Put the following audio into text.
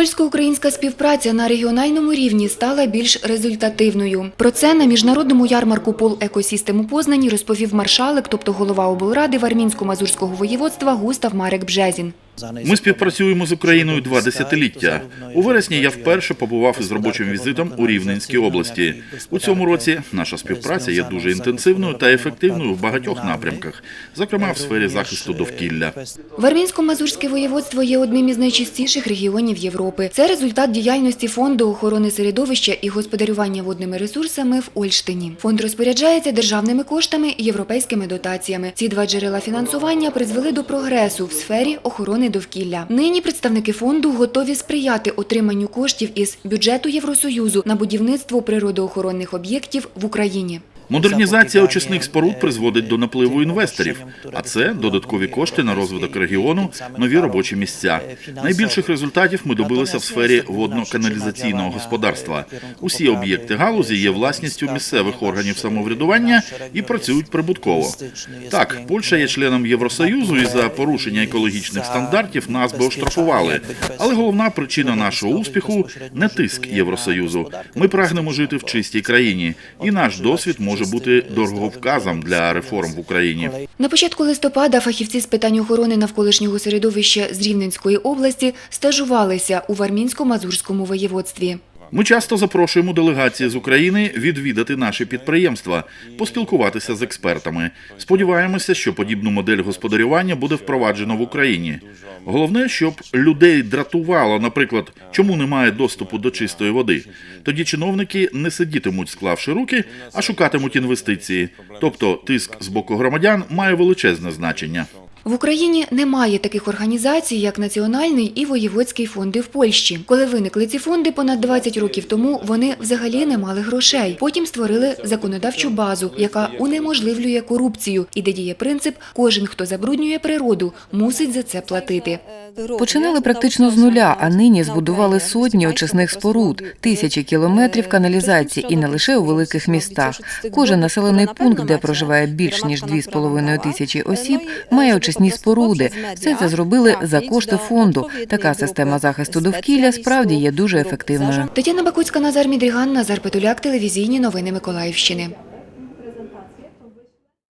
Польсько-українська співпраця на регіональному рівні стала більш результативною. Про це на міжнародному ярмарку Пол Екосістем у Познані розповів маршалик, тобто голова облради Вармінсько-Мазурського воєводства Густав Марек Бжезін. Ми співпрацюємо з Україною два десятиліття. У вересні я вперше побував із робочим візитом у Рівненській області. У цьому році наша співпраця є дуже інтенсивною та ефективною в багатьох напрямках, зокрема в сфері захисту довкілля. Вармінсько-Мазурське воєводство є одним із найчистіших регіонів Європи. Це результат діяльності Фонду охорони середовища і господарювання водними ресурсами в Ольштині. Фонд розпоряджається державними коштами і європейськими дотаціями. Ці два джерела фінансування призвели до прогресу в сфері охорони довкілля. Нині представники фонду готові сприяти отриманню коштів із бюджету Євросоюзу на будівництво природоохоронних об'єктів в Україні. Модернізація очисних споруд призводить до напливу інвесторів, а це додаткові кошти на розвиток регіону, нові робочі місця. Найбільших результатів ми добилися в сфері водно-каналізаційного господарства. Усі об'єкти галузі є власністю місцевих органів самоврядування і працюють прибутково. Так, Польща є членом Євросоюзу, і за порушення екологічних стандартів нас би оштрафували. Але головна причина нашого успіху не тиск Євросоюзу. Ми прагнемо жити в чистій країні, і наш досвід може бути дороговказом для реформ в Україні. На початку листопада фахівці з питань охорони навколишнього середовища з Рівненської області стажувалися у Вармінсько-Мазурському воєводстві. Ми часто запрошуємо делегації з України відвідати наші підприємства, поспілкуватися з експертами. Сподіваємося, що подібну модель господарювання буде впроваджено в Україні. Головне, щоб людей дратувало, наприклад, чому немає доступу до чистої води. Тоді чиновники не сидітимуть, склавши руки, а шукатимуть інвестиції. Тобто, тиск з боку громадян має величезне значення. В Україні немає таких організацій, як Національний і Воєводський фонди в Польщі. Коли виникли ці фонди понад 20 років тому, вони взагалі не мали грошей. Потім створили законодавчу базу, яка унеможливлює корупцію і де діє принцип «кожен, хто забруднює природу, мусить за це платити». Починали практично з нуля, а нині збудували сотні очисних споруд, тисячі кілометрів каналізації і не лише у великих містах. Кожен населений пункт, де проживає більш ніж 2,5 тисячі осіб, має очисні споруди. Все це зробили за кошти фонду. Така система захисту довкілля справді є дуже ефективною. Тетяна Бакуцька, Назар Мідріган, Назар Петуляк, телевізійні новини Миколаївщини.